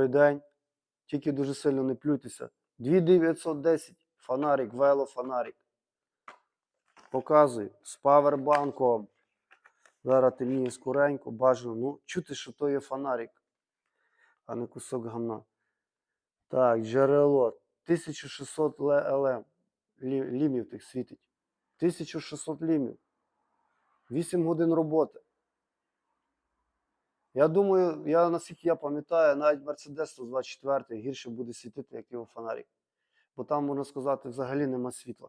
Добрий день. Тільки дуже сильно не плюйтеся. 2910 фонарик, велофонарик. Показую з павербанком. Зараз темніє скоренько, бажано. Ну, чути, що то є фонарик, а не кусок гамна. Так, джерело. 1600 ЛМ. Лімів тих світить. 1600 лімів. 8 годин роботи. Я думаю, я наскільки я пам'ятаю, навіть Mercedes 124 гірше буде світити, як його фонарик. Бо там, можна сказати, взагалі нема світла.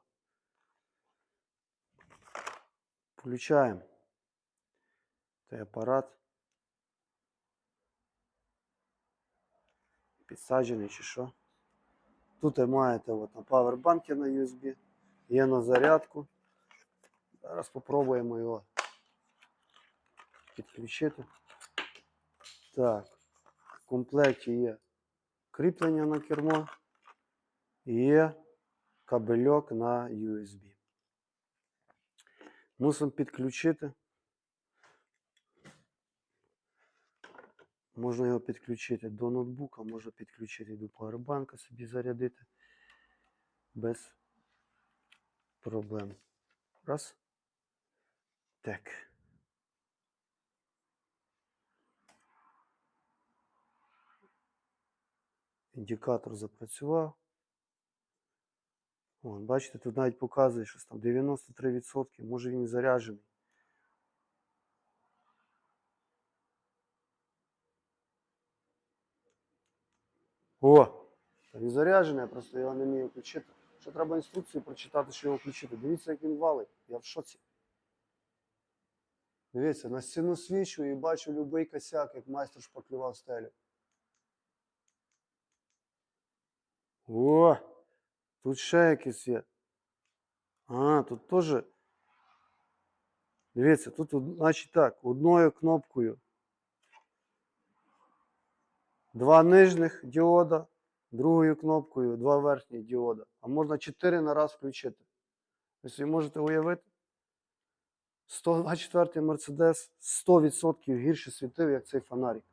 Включаємо цей апарат. Підсаджений чи що. Тут маєте от, на павербанки на USB, є на зарядку. Зараз спробуємо його підключити. Так, в комплекті є кріплення на кермо і є кабельок на USB. Мусимо підключити. Можна його підключити до ноутбука, можна підключити до павербанка, собі зарядити без проблем. Раз. Так. Індикатор запрацював. О, бачите, тут навіть показує, що там 93%, може він заряджений. О! Він заряджений, я просто його не вмію включити. Ще треба інструкцію прочитати, що його включити. Дивіться, як він валить. Я в шоці. Дивіться, на стіну свічу і бачу любий косяк, як майстер шпаклював стелю. О! Тут ще якийсь є. А, тут теж. Дивіться, тут, значить так, одною кнопкою. Два нижніх діода, другою кнопкою два верхніх діода. А можна 4 на раз включити. Ви собі можете уявити? 124 Mercedes 100% гірше світив, як цей фонарик.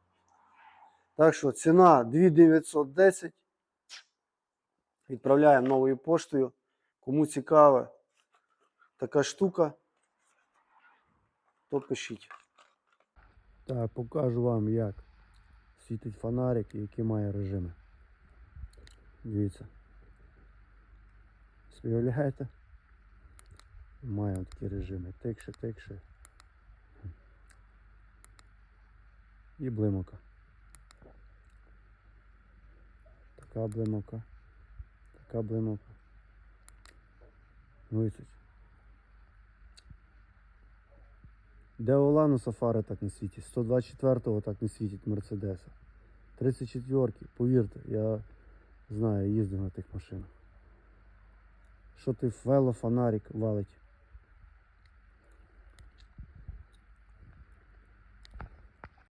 Так що ціна 2910. Відправляємо новою поштою. Кому цікава така штука, то пишіть. Так, покажу вам, як світить фонарик і які має режими. Дивіться. Собі уявляєте? Має такі режими. Тикше, тикше. І блимока. Така блимока. Така блимока. Висить. Де Олану фари так не світять? 124-го так не світять Мерседеса. 34-ки, повірте, я знаю, їздив на тих машинах. Що ти велофонарик валить?